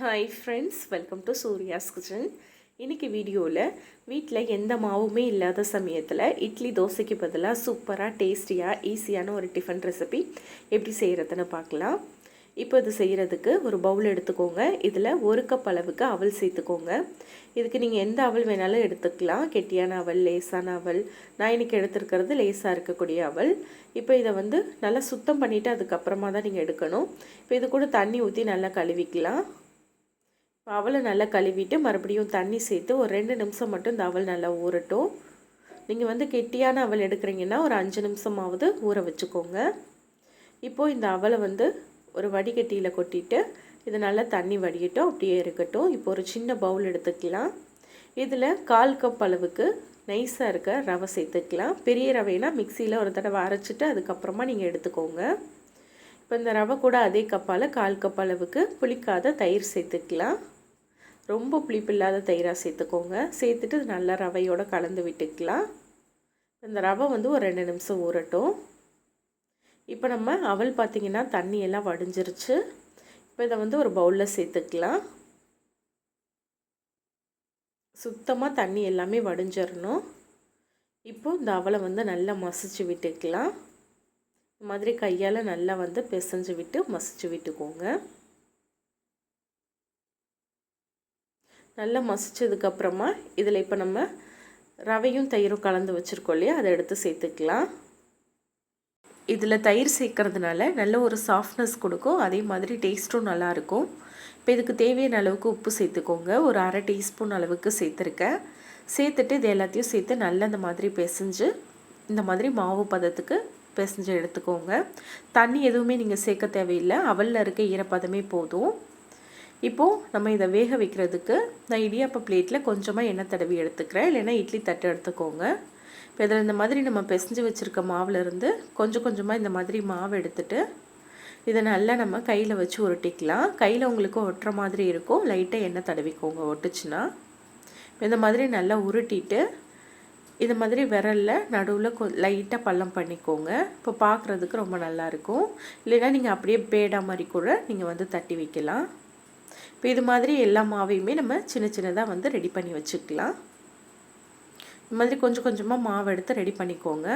Hi friends welcome to Surya's kitchen இன்றைக்கி வீடியோவில் வீட்டில் எந்த மாவுமே இல்லாத சமயத்தில் இட்லி தோசைக்கு பதிலாக சூப்பராக டேஸ்டியாக ஈஸியான ஒரு டிஃபன் ரெசிபி எப்படி செய்கிறதுன்னு பார்க்கலாம். இப்போ இது செய்கிறதுக்கு ஒரு பவுல் எடுத்துக்கோங்க. இதில் ஒரு கப் அளவுக்கு அவல் சேர்த்துக்கோங்க. இதுக்கு நீங்கள் எந்த அவல் வேணாலும் எடுத்துக்கலாம். கெட்டியான அவல் லேசான அவல். நான் இன்றைக்கி எடுத்துருக்கிறது லேசாக இருக்கக்கூடிய அவல். இப்போ இதை வந்து நல்லா சுத்தம் பண்ணிவிட்டு அதுக்கப்புறமா தான் நீங்கள் எடுக்கணும். இப்போ இது கூட தண்ணி ஊற்றி நல்லா கழுவிக்கலாம். இப்போ அவலை நல்லா கழுவிட்டு மறுபடியும் தண்ணி சேர்த்து ஒரு ரெண்டு நிமிஷம் மட்டும் இந்த அவல் நல்லா ஊறட்டும். நீங்கள் வந்து கெட்டியான அவல் எடுக்கிறீங்கன்னா ஒரு அஞ்சு நிமிஷமாவது ஊற வச்சுக்கோங்க. இப்போது இந்த அவலை வந்து ஒரு வடிகட்டியில் கொட்டிட்டு இது நல்லா தண்ணி வடியட்டும். அப்படியே இருக்கட்டும். இப்போ ஒரு சின்ன பவுல் எடுத்துக்கலாம். இதில் கால் கப் அளவுக்கு நைஸாக இருக்க ரவை சேர்த்துக்கலாம். பெரிய ரவைனா மிக்சியில் ஒரு தடவை அரைச்சிட்டு அதுக்கப்புறமா நீங்கள் எடுத்துக்கோங்க. இப்போ இந்த ரவை கூட அதே கப்பால் கால் கப் அளவுக்கு புளிக்காத தயிர் சேர்த்துக்கலாம். ரொம்ப புளிப்பு இல்லாத தயிராக சேர்த்துக்கோங்க. சேர்த்துட்டு நல்லா ரவையோடு கலந்து விட்டுக்கலாம். இந்த ரவை வந்து ஒரு ரெண்டு நிமிஷம் ஊறட்டும். இப்போ நம்ம அவல் பார்த்திங்கன்னா தண்ணியெல்லாம் வடிஞ்சிருச்சு. இப்போ இதை வந்து ஒரு பவுலில் சேர்த்துக்கலாம். சுத்தமாக தண்ணி எல்லாமே வடிஞ்சிடணும் இப்போ இந்த அவலை வந்து நல்லா மசிச்சு விட்டுக்கலாம். இந்த மாதிரி கையால் நல்லா வந்து பிசைஞ்சு விட்டு மசிச்சு விட்டுக்கோங்க. நல்லா மசிச்சதுக்கப்புறமா இதில் இப்போ நம்ம ரவையும் தயிரும் கலந்து வச்சுருக்கோம் இல்லையா? அதை எடுத்து சேர்த்துக்கலாம். இதில் தயிர் சேர்க்கறதுனால நல்ல ஒரு சாஃப்ட்னஸ் கொடுக்கும். அதே மாதிரி டேஸ்ட்டும் நல்லாயிருக்கும். இப்போ இதுக்கு தேவையான அளவுக்கு உப்பு சேர்த்துக்கோங்க. ஒரு அரை டீஸ்பூன் அளவுக்கு சேர்த்துருக்கேன். சேர்த்துட்டு இது எல்லாத்தையும் சேர்த்து நல்லா இந்த மாதிரி பிசைஞ்சு இந்த மாதிரி மாவு பதத்துக்கு பிசைஞ்சு எடுத்துக்கோங்க. தண்ணி எதுவுமே நீங்கள் சேர்க்க தேவையில்லை. அவலில் இருக்க ஈரப்பதமே போதும். இப்போது நம்ம இதை வேக வைக்கிறதுக்கு நான் இடியாப்ப பிளேட்டில் கொஞ்சமாக எண்ணெய் தடவி எடுத்துக்கிறேன். இல்லைன்னா இட்லி தட்டு எடுத்துக்கோங்க. இப்போ இதில் இந்த மாதிரி நம்ம பிசைஞ்சு வச்சுருக்க மாவுலேருந்து கொஞ்சம் கொஞ்சமாக இந்த மாதிரி மாவு எடுத்துட்டு இதை நல்லா நம்ம கையில் வச்சு உருட்டிக்கலாம். கையில் உங்களுக்கு ஒட்டுற மாதிரி இருக்கும். லைட்டாக எண்ணெய் தடவிக்கோங்க ஒட்டுச்சுன்னா. இந்த மாதிரி நல்லா உருட்டிட்டு இந்த மாதிரி விரலில் நடுவில் கொ லைட்டாக பள்ளம் பண்ணிக்கோங்க. இப்போ பார்க்குறதுக்கு ரொம்ப நல்லாயிருக்கும் இல்லைன்னா நீங்கள் அப்படியே பேடா மாதிரி கூட நீங்கள் வந்து தட்டி வைக்கலாம். இப்போ இது மாதிரி எல்லா மாவையுமே நம்ம சின்ன சின்னதாக வந்து ரெடி பண்ணி வச்சுக்கலாம். இந்த மாதிரி கொஞ்சம் கொஞ்சமாக மாவு எடுத்து ரெடி பண்ணிக்கோங்க.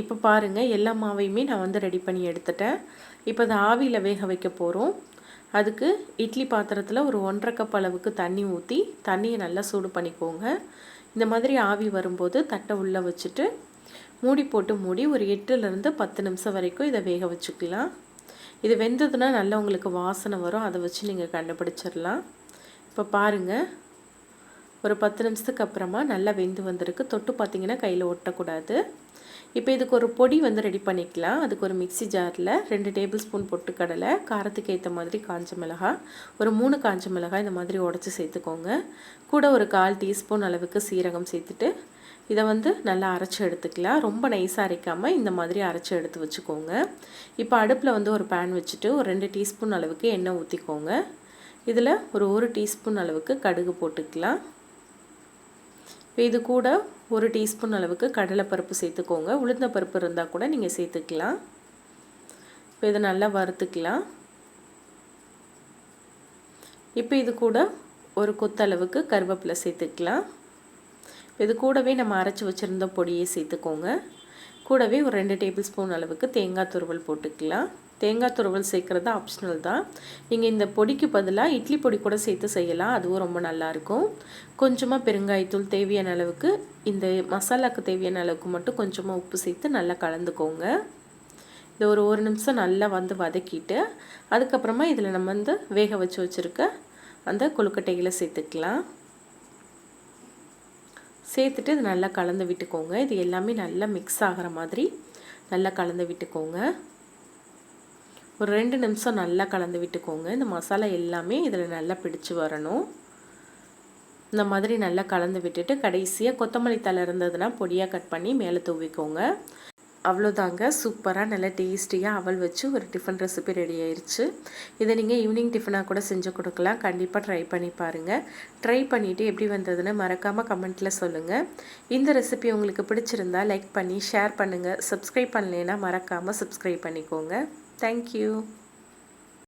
இப்போ பாருங்கள் எல்லா மாவையுமே நான் வந்து ரெடி பண்ணி எடுத்துட்டேன். இப்போ அதை ஆவியில் வேக வைக்க போகிறோம் அதுக்கு இட்லி பாத்திரத்தில் ஒரு ஒன்றரை கப் அளவுக்கு தண்ணி ஊற்றி தண்ணியை நல்லா சூடு பண்ணிக்கோங்க. இந்த மாதிரி ஆவி வரும்போது தட்டை உள்ளே வச்சுட்டு மூடி போட்டு மூடி ஒரு எட்டுலேருந்து பத்து நிமிஷம் வரைக்கும் இதை வேக வச்சுக்கலாம். இது வெந்ததுன்னா நல்லா உங்களுக்கு வாசனை வரும். அதை வச்சு நீங்கள் கண்டுபிடிச்சிடலாம். இப்போ பாருங்கள் ஒரு பத்து நிமிஷத்துக்கு அப்புறமா நல்லா வெந்து வந்திருக்கு. தொட்டு பார்த்திங்கன்னா கையில் ஒட்டக்கூடாது. இப்போ இதுக்கு ஒரு பொடி வந்து ரெடி பண்ணிக்கலாம். அதுக்கு ஒரு மிக்சி ஜாரில் ரெண்டு டேபிள் ஸ்பூன் பொட்டுக்கடலை காரத்துக்கு ஏற்ற மாதிரி காஞ்ச மிளகாய் ஒரு மூணு காஞ்ச மிளகாய் இந்த மாதிரி உடச்சி சேர்த்துக்கோங்க. கூட ஒரு கால் டீஸ்பூன் அளவுக்கு சீரகம் சேர்த்துட்டு இதை வந்து நல்லா அரைச்சி எடுத்துக்கலாம். ரொம்ப நைஸாக அரைக்காமல் இந்த மாதிரி அரைச்சி எடுத்து வச்சுக்கோங்க. இப்போ அடுப்பில் வந்து ஒரு பேன் வச்சுட்டு ஒரு ரெண்டு டீஸ்பூன் அளவுக்கு எண்ணெய் ஊற்றிக்கோங்க இதில் ஒரு ஒரு டீஸ்பூன் அளவுக்கு கடுகு போட்டுக்கலாம். இப்போ இது கூட ஒரு டீஸ்பூன் அளவுக்கு கடலைப்பருப்பு சேர்த்துக்கோங்க. உளுந்த பருப்பு இருந்தால் கூட நீங்கள் சேர்த்துக்கலாம். இப்போ இதை நல்லா வறுத்துக்கலாம். இப்போ இது கூட ஒரு கொத்தளவுக்கு கருவேப்பிலை சேர்த்துக்கலாம். இது கூடவே நம்ம அரைச்சி வச்சுருந்த பொடியை சேர்த்துக்கோங்க. கூடவே ஒரு ரெண்டு டேபிள் ஸ்பூன் அளவுக்கு தேங்காய் துருவல் போட்டுக்கலாம். தேங்காய் துருவல் சேர்க்குறது ஆப்ஷனல் தான். நீங்கள் இந்த பொடிக்கு பதிலாக இட்லி பொடி கூட சேர்த்து செய்யலாம். அதுவும் ரொம்ப நல்லாயிருக்கும் கொஞ்சமாக பெருங்காயத்தூள் தேவையான அளவுக்கு இந்த மசாலாவுக்கு தேவையான அளவுக்கு மட்டும் கொஞ்சமாக உப்பு சேர்த்து நல்லா கலந்துக்கோங்க. இந்த ஒரு ஒரு நிமிஷம் நல்லா வந்து வதக்கிட்டு அதுக்கப்புறமா இதில் நம்ம வந்து வேக வச்சு வச்சுருக்க அந்த கொழுக்கட்டைகளை சேர்த்துக்கலாம். சேர்த்துட்டு இது நல்லா கலந்து விட்டுக்கோங்க. இது எல்லாமே நல்லா மிக்ஸ் ஆகிற மாதிரி நல்லா கலந்து விட்டுக்கோங்க. ஒரு ரெண்டு நிமிஷம் நல்லா கலந்து விட்டுக்கோங்க. இந்த மசாலா எல்லாமே இதில் நல்லா பிடிச்சி வரணும். இந்த மாதிரி நல்லா கலந்து விட்டுட்டு கடைசியாக கொத்தமல்லி தலை இருந்ததுன்னா பொடியாக கட் பண்ணி மேலே தூவிக்கோங்க. அவ்வளோதாங்க. சூப்பராக நல்லா டேஸ்டியாக அவள் வச்சு ஒரு டிஃபன் ரெசிபி ரெடி ஆயிடுச்சு இதை நீங்கள் ஈவினிங் டிஃபனாக கூட செஞ்சு கொடுக்கலாம். கண்டிப்பாக ட்ரை பண்ணி பாருங்கள் ட்ரை பண்ணிவிட்டு எப்படி வந்ததுன்னு மறக்காமல் கமெண்ட்டில் சொல்லுங்கள் இந்த ரெசிபி உங்களுக்கு பிடிச்சிருந்தா லைக் பண்ணி ஷேர் பண்ணுங்கள் சப்ஸ்கிரைப் பண்ணலைன்னா மறக்காமல் சப்ஸ்கிரைப் பண்ணிக்கோங்க. தேங்க்யூ.